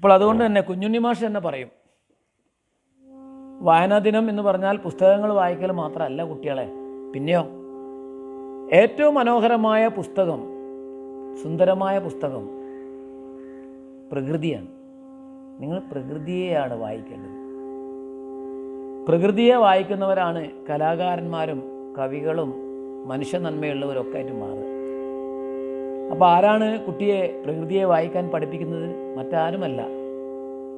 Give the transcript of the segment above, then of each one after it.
അപ്പോൾ അതുകൊണ്ട് തന്നെ കുഞ്ഞുണ്ണി മാഷ് തന്നെ പറയും വായനാ ദിനം എന്ന് പറഞ്ഞാൽ പുസ്തകങ്ങൾ വായിക്കൽ മാത്രമല്ല കുട്ടികളെ. പിന്നെയോ ഏറ്റവും മനോഹരമായ പുസ്തകം സുന്ദരമായ പുസ്തകം പ്രകൃതിയാണ്. നിങ്ങൾ പ്രകൃതിയെയാണ് വായിക്കേണ്ടത്. പ്രകൃതിയെ വായിക്കുന്നവരാണ് കലാകാരന്മാരും കവികളും മനുഷ്യ നന്മയുള്ളവരൊക്കെ ആയിട്ട് മാറുക. അപ്പോൾ ആരാണ് കുട്ടിയെ പ്രകൃതിയെ വായിക്കാൻ പഠിപ്പിക്കുന്നത്? മറ്റാരുമല്ല.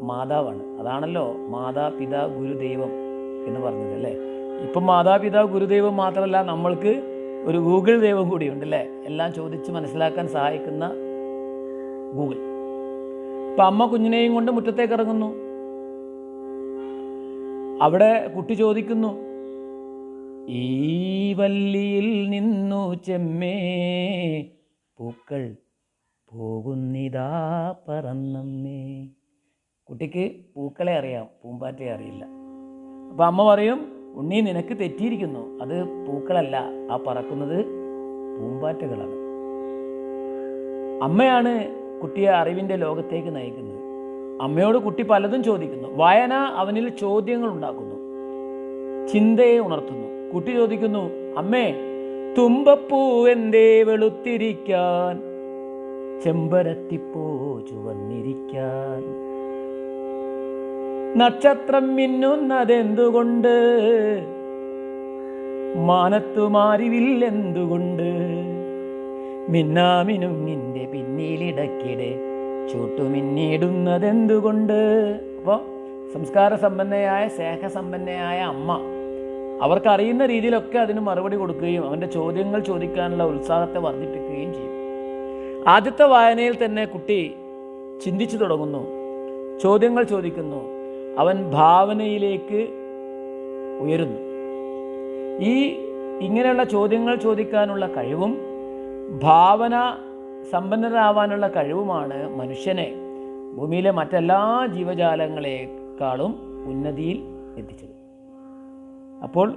മാതാവാണ്. അതാണല്ലോ മാതാപിതാ ഗുരുദൈവം എന്ന് പറഞ്ഞത് അല്ലേ? ഇപ്പം മാതാപിതാ ഗുരുദൈവം മാത്രമല്ല നമ്മൾക്ക് ഒരു ഗൂഗിൾ ദൈവം കൂടിയുണ്ട് അല്ലേ? എല്ലാം ചോദിച്ച് മനസ്സിലാക്കാൻ സഹായിക്കുന്ന ഗൂഗിൾ. ഇപ്പം അമ്മ കുഞ്ഞിനെയും കൊണ്ട് മുറ്റത്തേക്ക് ഇറങ്ങുന്നു. അവിടെ കുട്ടി ചോദിക്കുന്നു ഈ വല്ലിയിൽ നിന്നു ചെമ്മേ പൂക്കൾ പോകുന്നിതാ പറന്നമ്മേ. കുട്ടിക്ക് പൂക്കളെ അറിയാം പൂമ്പാറ്റയെ അറിയില്ല. അപ്പോൾ അമ്മ പറയും ഉണ്ണി നിനക്ക് തെറ്റിയിരിക്കുന്നു. അത് പൂക്കളല്ല. ആ പറക്കുന്നത് പൂമ്പാറ്റകളാണ്. അമ്മയാണ് കുട്ടിയെ അറിവിന്റെ ലോകത്തേക്ക് നയിക്കുന്നത്. അമ്മയോട് കുട്ടി പലതും ചോദിക്കുന്നു. വായന അവനിൽ ചോദ്യങ്ങൾ ഉണ്ടാക്കുന്നു. ചിന്തയെ ഉണർത്തുന്നു. കുട്ടി ചോദിക്കുന്നു അമ്മേ തുമ്പപ്പൂ എന്റെ വെളുത്തിരിക്കാൻ? ചെമ്പരത്തിപ്പോ ചുവന്നിരിക്കാൻ. നക്ഷത്രം മിന്നുന്നതെന്തുകൊണ്ട്? മാനത്തുമാരിവില്ലെന്തുകൊണ്ട്? മിന്നാമിനും നിന്റെ പിന്നിലിടക്കിടെ ചൂട്ടുമിന്നിടുന്നതെന്തുകൊണ്ട്? അപ്പോൾ സംസ്കാര സമ്പന്നയായ സ്നേഹസമ്പന്നയായ അമ്മ. അവർക്കറിയുന്ന രീതിയിലൊക്കെ അതിന് മറുപടി കൊടുക്കുകയും അവന്റെ ചോദ്യങ്ങൾ ചോദിക്കാനുള്ള ഉത്സാഹത്തെ വർദ്ധിപ്പിക്കുകയും ചെയ്യും. ആദ്യത്തെ വായനയിൽ തന്നെ കുട്ടി ചിന്തിച്ചു തുടങ്ങുന്നു ചോദ്യങ്ങൾ ചോദിക്കുന്നു അവൻ ഭാവനയിലേക്ക് ഉയരുന്നു. ഈ ഇങ്ങനെയുള്ള ചോദ്യങ്ങൾ ചോദിക്കാനുള്ള കഴിവും ഭാവന സമ്പന്നരാവാനുള്ള കഴിവുമാണ് മനുഷ്യനെ ഭൂമിയിലെ മറ്റെല്ലാ ജീവജാലങ്ങളെക്കാളും ഉന്നതിയിൽ എത്തിച്ചത്. അപ്പോൾ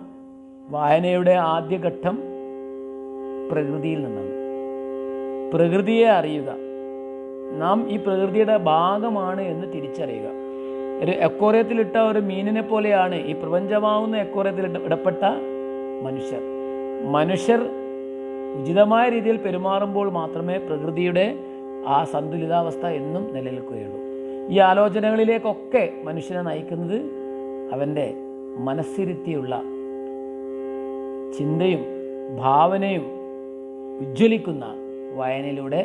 വായനയുടെ ആദ്യഘട്ടം പ്രകൃതിയിൽ നിന്നാണ്. പ്രകൃതിയെ അറിയുക. നാം ഈ പ്രകൃതിയുടെ ഭാഗമാണ് എന്ന് തിരിച്ചറിയുക. ഒരു എക്കോറിയത്തിലിട്ട ഒരു മീനിനെ പോലെയാണ് ഈ പ്രപഞ്ചമാവുന്ന എക്കോറിയത്തിൽ ഇടപെട്ട മനുഷ്യർ. മനുഷ്യർ ഉചിതമായ രീതിയിൽ പെരുമാറുമ്പോൾ മാത്രമേ പ്രകൃതിയുടെ ആ സന്തുലിതാവസ്ഥ എന്നും നിലനിൽക്കുകയുള്ളൂ. ഈ ആലോചനകളിലേക്കൊക്കെ മനുഷ്യനെ നയിക്കുന്നത് അവന്റെ മനസ്സിരുത്തിയുള്ള ചിന്തയും ഭാവനയും ഉജ്ജ്വലിക്കുന്ന വായനയിലൂടെ